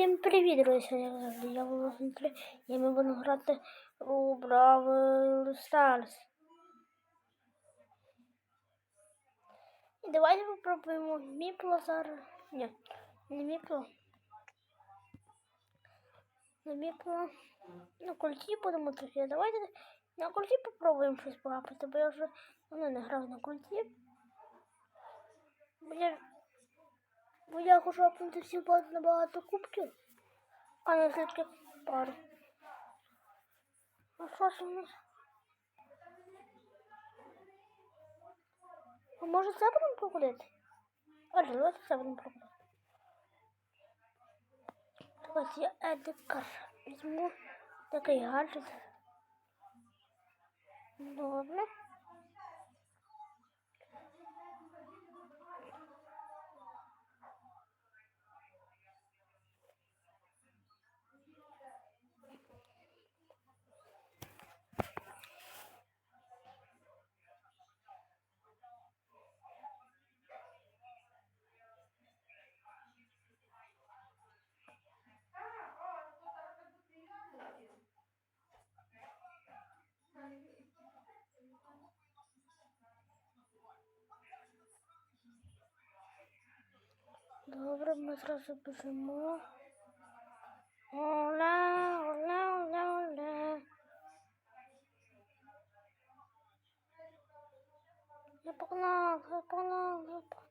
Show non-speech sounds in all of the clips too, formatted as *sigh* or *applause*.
Всім привіт, друзі! Я Володимир 3 і ми будемо грати у Brawl Stars. І давайте попробуємо Міпло зараз. Ні, не Міпло. Не Міпло. На культі будемо трохи. Давайте на культі попробуємо щось погапати, бо я вже давно не грав на культі. Бо я Бо я хочу апнути всі багато набагато кубків, а не тільки пару. А що ж у нас? А може це будемо проходити? А давайте це будемо проходити. Давайте я Едикар візьму такий гаджет. Добре. Добре, ми зразу біжимо. Оля, оля, оля, оля. Я погнал, я погнал, я погнал.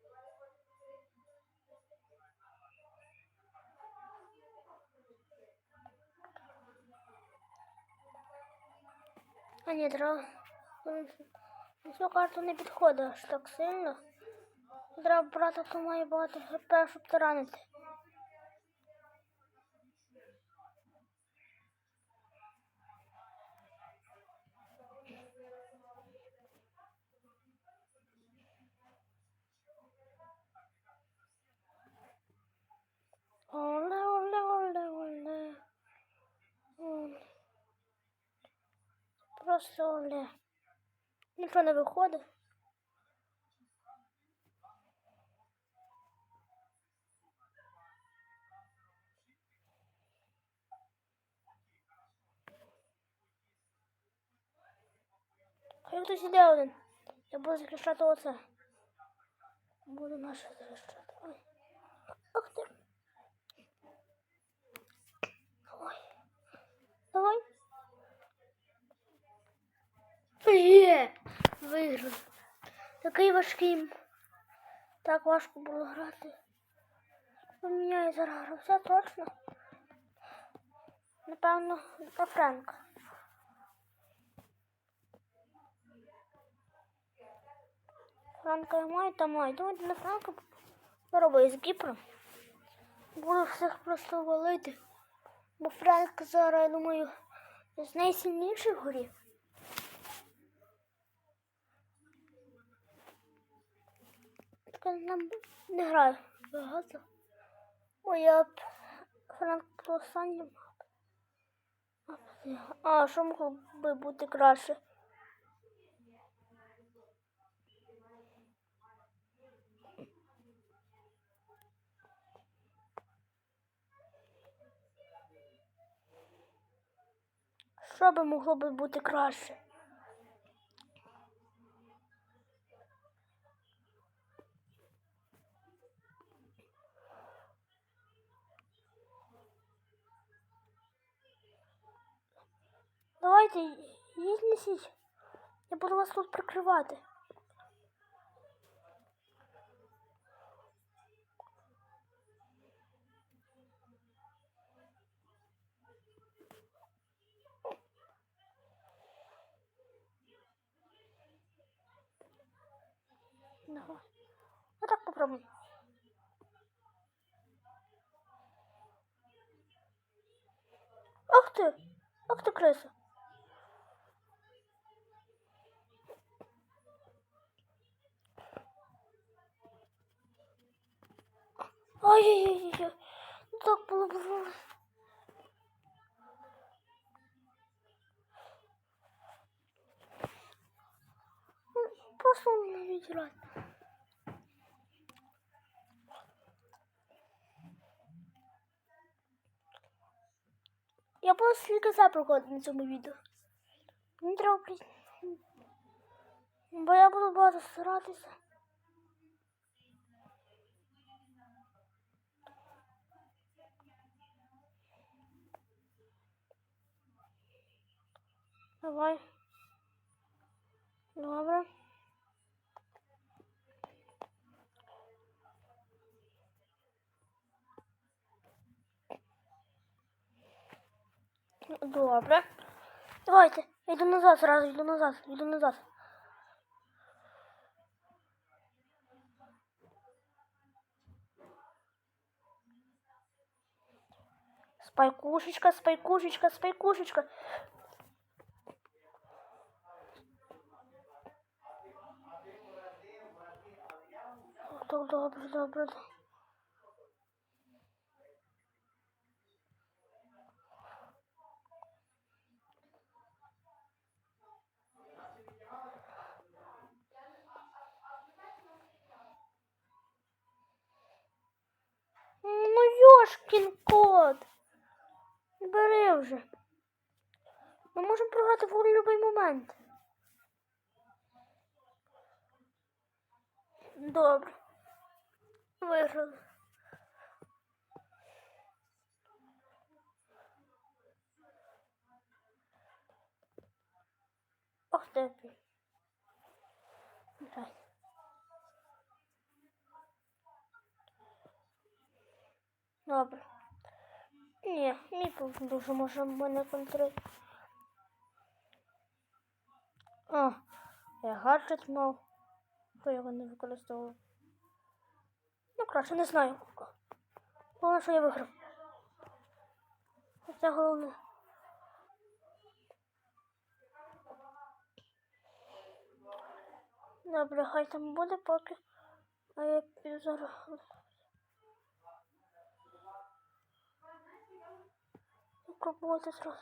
А ні. На цю карту не підходить аж так сильно. Треба брати, хто має багато хп, щоб таранити. Оле, оле, оле, оле. Оле. Просто оле. Нічого не виходить. Хай хтось іде один. Я буду захищати оце. Буду наше захищати. Ой. Ах ти. Давай. Давай. Є! Виграв. Такий важкий. Так важко було грати. Поміняю зараз гравця точно. Напевно, на Френка. Франка я маю, та маю. Давайте на Франка спробую з Кіпром. Буду всіх просто валити. Бо Франк зараз, я думаю, з найсильніших горів. Так нам не граю багато. Бо я Франк по останнім. А, що могло би бути краще? Що би могло би бути краще? Давайте, їдь несіть. Я буду вас тут прикривати. Давай Вот так попробуем. Ах ты! Ах ты, крыса! Ай-яй-яй-яй! Ну Так було було. Ну, Просто не відіграти. Я буду скільки це проходити на цьому відео. Мені треба. Бо я буду багато старатися. Давай. Добре. Добре. Давайте. Я йду назад зразу, йду назад, йду назад. Спайкушечка, спайкушечка, спайкушечка. Так, добре, добре. Ну, Йошкін кот. Бери вже. Ми можемо програти в будь-який момент. Добре. Виграли. Ох ти. Дай. Добре. Ні, мій дуже може мене контролювати. А, я гаджет мав. Хто його не використовував? Ну, краще, не знаю. Головне, що я виграв. Це головне. Добре, хай там буде поки. А я піду зараз. Пробувати зразу.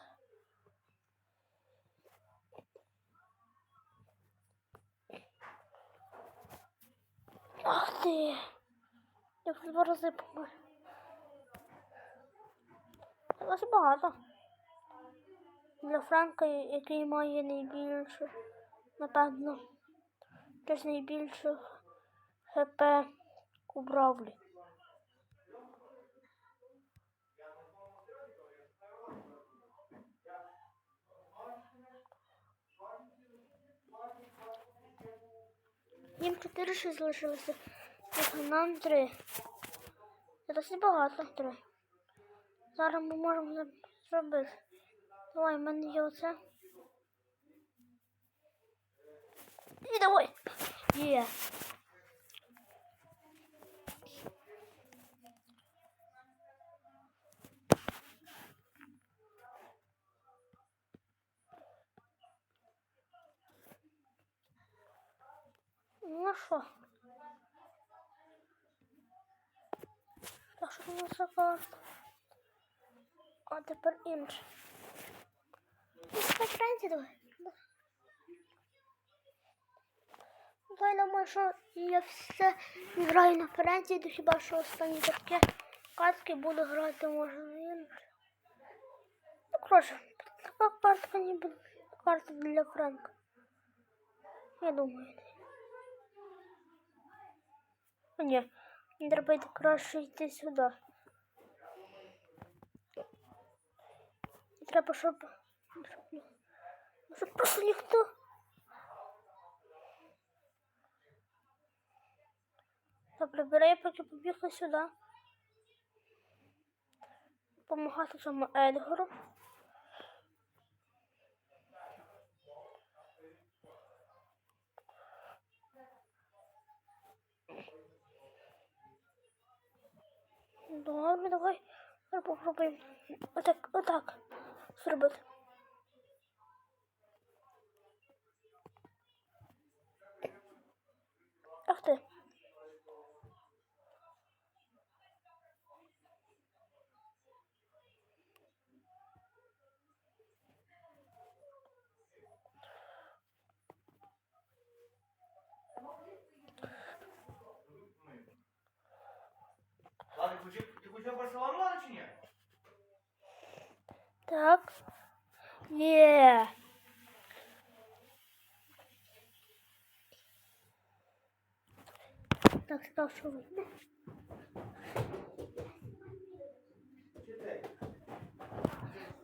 Ах ти! Я вже два рази помер. Це багато. Для Франка, який має найбільше, напевно, теж найбільше ХП у Бравлі. Їм 4 ще залишилося. Нам 3. Це досить багато 3. Зараз ми можемо зробити. Давай, в мене є оце. І давай. Є. Ну що? Так у нас карта. А тепер інше. Я думаю, що я все граю на Франції, то хіба що останні такі картки буду грати, може, на інше. Ну, коротше, така картка буде. Карта для Франка. Я думаю. Ні, треба краще йти сюди. Треба, щоб, щоб, щоб просто ніхто. Добре, бери, я поки побігла сюди. Помагати цьому Едгару. Добре, давай попробуємо. Отак, отак зробити. Ах ти. Так. Є. Так, сказав, що вийде.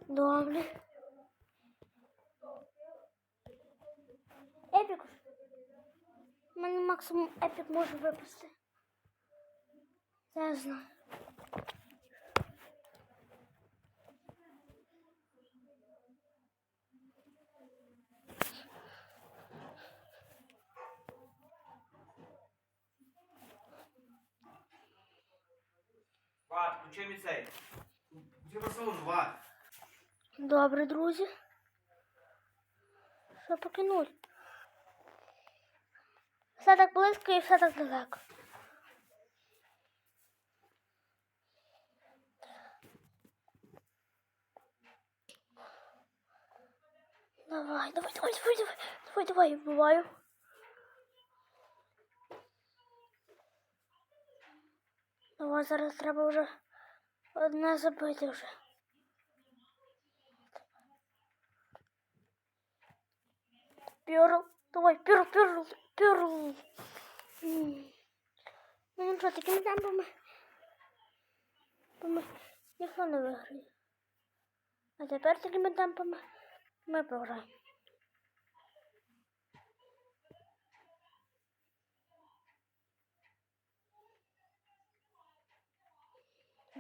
Добре. Епік. У мене максимум епік може випасти. Це я знаю. Ват, включи мій цей. Включи басову, Ват. Добре, друзі. Що поки нуль. Все так близько і все так далеко. Давай, давай, давай, давай, давай, давай, давай, вбиваю. Давай, зараз треба вже одне забити вже. Перл. Давай, перл, перл, перл. Ну нічого, такими темпами. Ми ніхто не виграє. А тепер такими темпами ми програємо.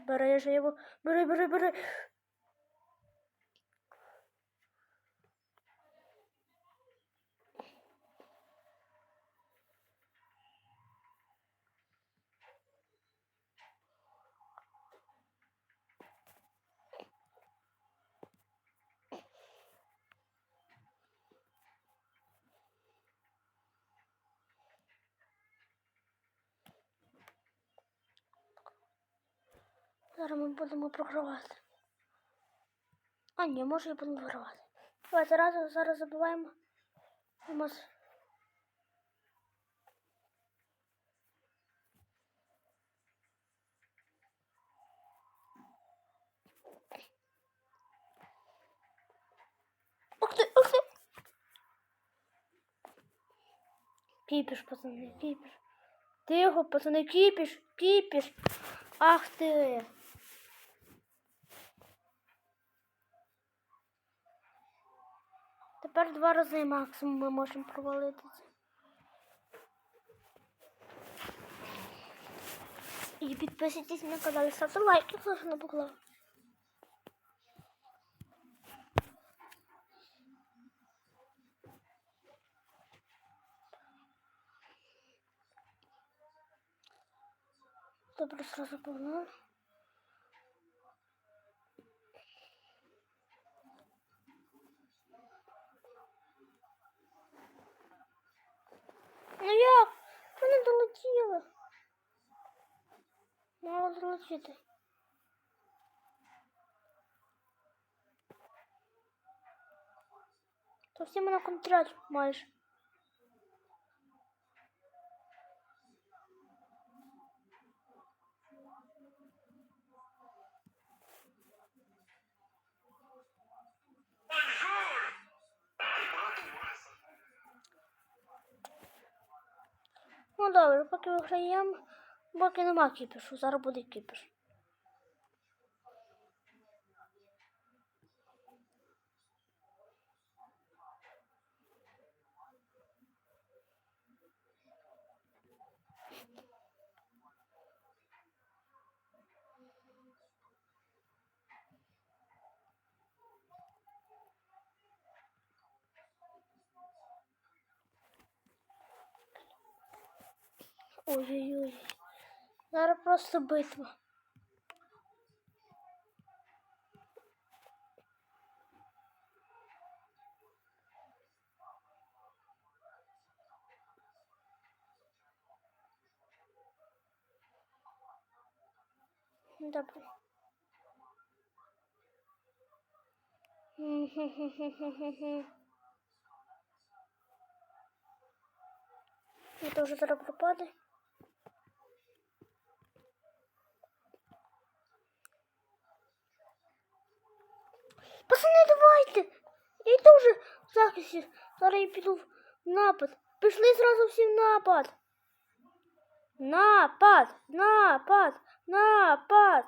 Бери же. Бери, бери, бери. Зараз ми будемо програвати. А ні, може і будемо вигравати. Давай зараз, зараз забиваємо. У нас Ух ти, ух ти! Кіпіш, пацани, кіпіш. Тихо, пацани, кіпіш, кіпіш. Ах ти. Тепер два рази максимум ми можемо провалитися. І підписуйтесь на канал, ставте лайки, ж не поклав. Добре, сразу погнали. Ну як? Вони долетіли. Мало долетіти. То всі мене контроль майже. Ну добре, поки виграємо, поки нема кіпішу, зараз буде кіпіш. Ой-ой-ой. Зараз просто битва. Добре. Это *laughs* уже зараз пропаде. Чекайте! Я йду вже в захисті. Зараз я піду в напад. Пішли зразу всі в напад. Напад! Напад! Напад!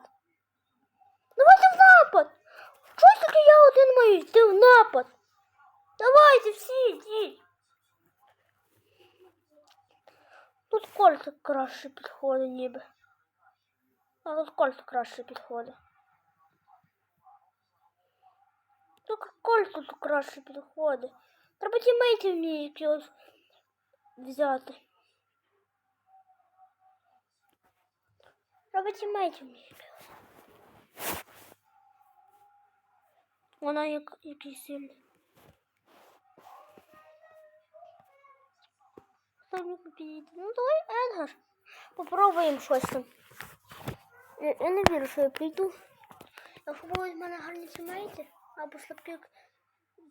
Давайте в напад! Чого тільки я один маю йти в напад? Давайте всі йдіть! Тут кольт краще підходить ніби. А тут кольт краще підходить. Тут кольт тут краще підходить. Треба тімейтів мені якихось взяти. Треба тімейтів мені якихось. Вона як який сильний. Ну давай Едгар. Попробуємо щось там. Я, я не вірю, що я прийду. Якщо будуть в мене гарні тімейти, або слабкі,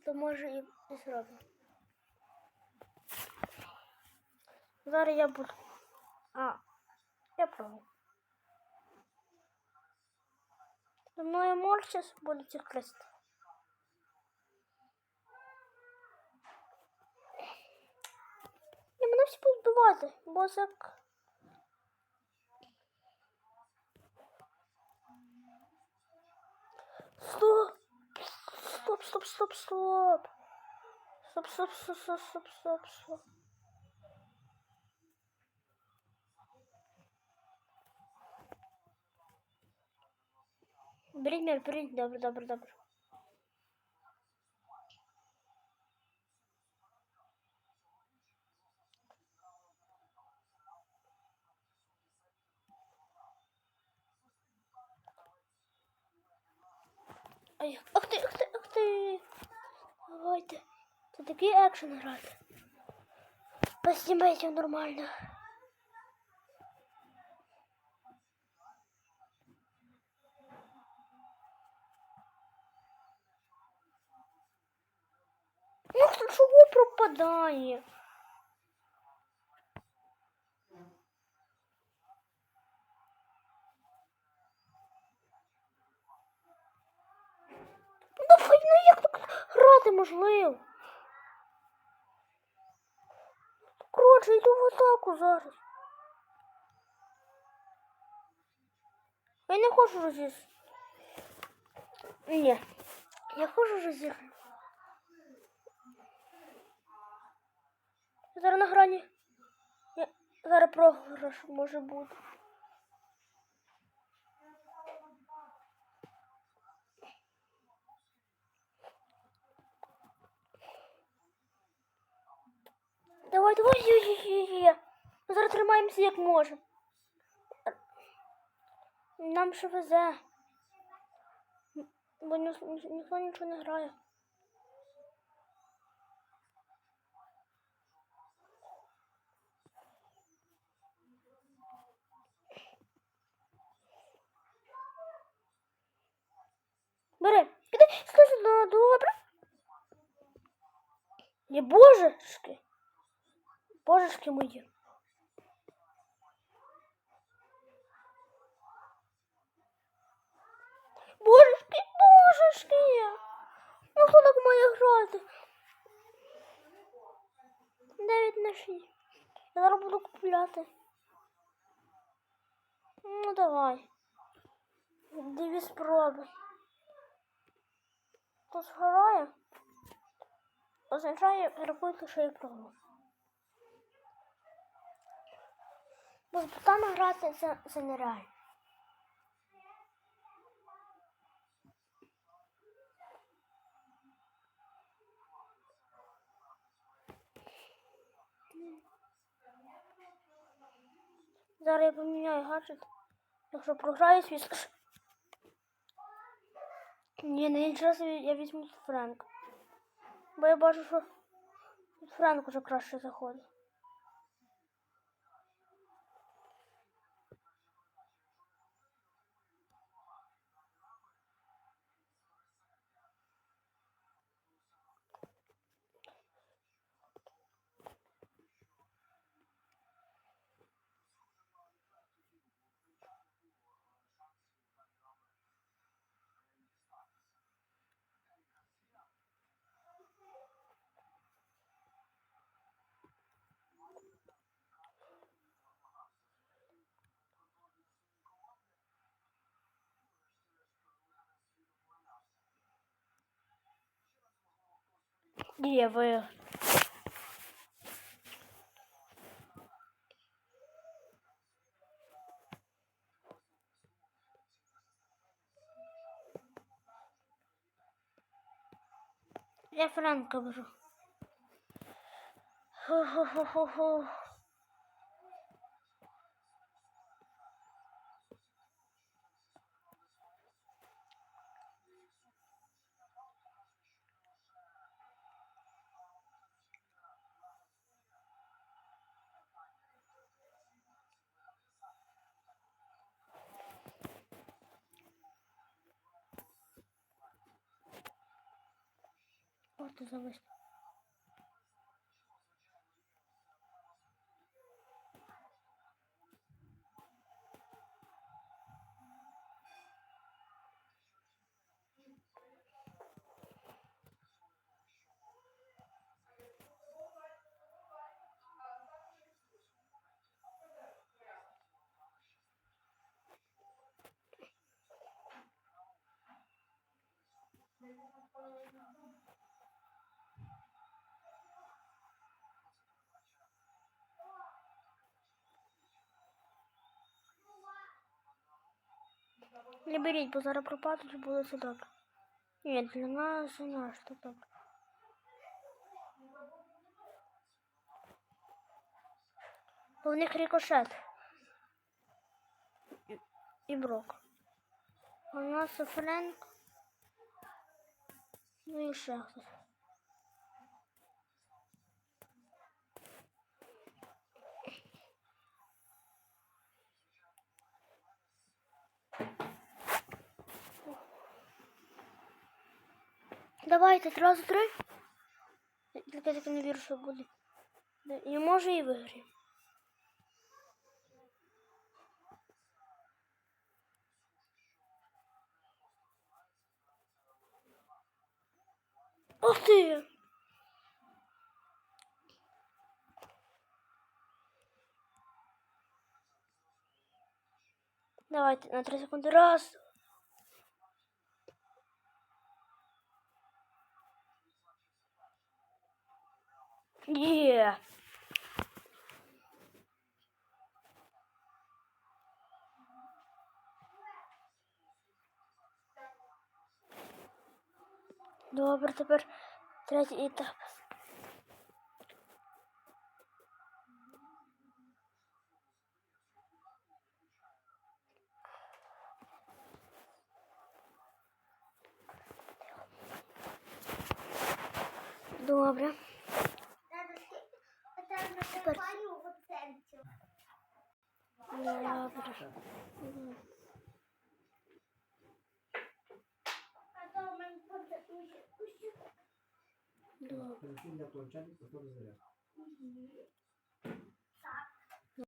то може і, зробимо. Зараз я буду. А, я пробую. За мною Морчес буде цих крести. І мене всі будуть вбивати, бо так. Стоп! Стоп, стоп, стоп, стоп! Стоп, стоп, стоп, стоп, стоп, стоп, стоп. Беріть мір, беріть, добре, добре, добре. Ай, ах ти, ах ти, ах ти. Давайте. Це такий екшен грати. Без тімейтів нормально. Ну, хто чого пропадає? Ну, фай, ну як так грати можливо? Коротше, йду в атаку зараз. Я не хочу розіз. Ні. Я хочу розіграти. Зараз на грані. Я... Зараз програш може бути. Давай, давай, є, є, є, є. Зараз тримаємося як можемо. Нам ще везе. Бо ні, ні, ніхто нічого не грає. Бери, кидай, скажи, ну, добре. Не божечки. Божечки мої. Божечки, божечки. Ну хто так має грати? Дев'ять на шість. Я зараз буду купляти. Ну давай. Дві спроби. Хтось грає? Означає, рахуйте, що я програв. Бо з ботами грати це, це нереально. Зараз я поміняю гаджет. Якщо програю скаж. Ні, на інший раз я візьму Френк. Бо я бачу, що Френк уже краще заходить. Ви. Я Франка беру. Хо-хо-хо-хо-хо. От завис. Не беріть, бо зараз пропадуть буде добре. Ні, для нас наш то добре. Бо в них рикошет. І, брок. У нас Френк. Ну і ще хтось. Давайте, одразу три. Тільки я так не вірю, що буде. І може і виграю. Ух ти! Давайте на 3 секунди. Раз. Є. Добре, тепер третій етап. Добре. Тепер. Заряд.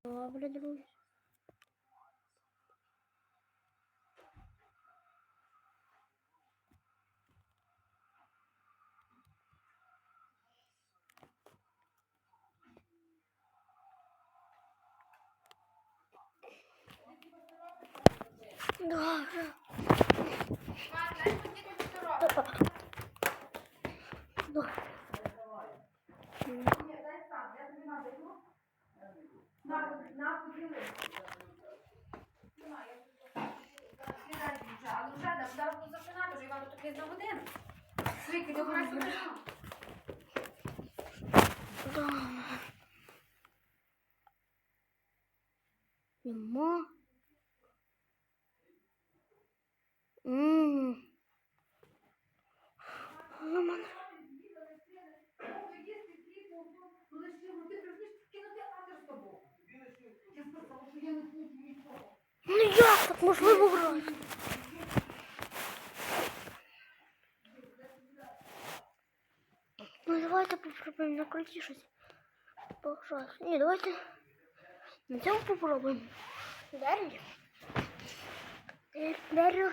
Добре, друзі. Добре. Добре. Але вже да, зараз буду зачинати, вже я кажу, таки за годину. Скільки до нас Добре. Йому. Ммм. Мама. Ну як так можливо грати? Ну давайте попробуємо на культі щось. Пожалуйста. Ні, давайте на цьому попробуємо. Деррі. Деррі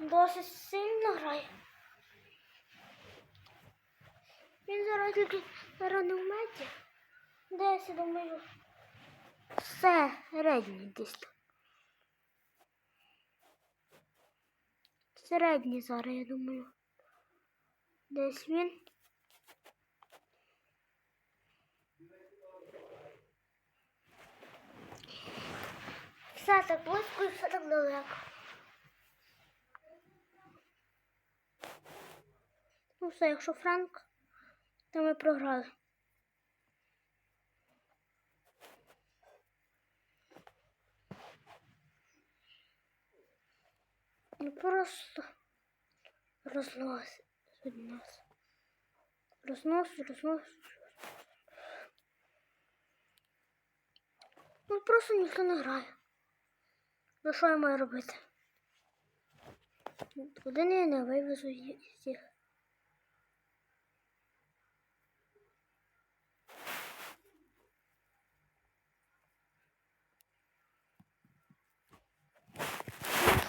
досить сильно грає. Він зараз тільки на ранному меті. Десь, я думаю, середній десь. Середній зараз, я думаю. Десь він. Все так близько і все так далеко. Ну все, якщо Франк, то ми програли. Ну просто розносить від нас. Розносить, розносить. Ну просто ніхто не грає. Ну що я маю робити? Один я не вивезу ї- всіх.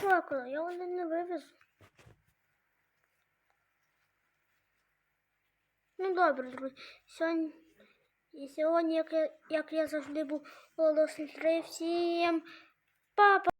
Ну що я один не вивезу. Ну добре, друзі. Сьогодні, і сьогодні, як я, як я завжди був голосний всім папа.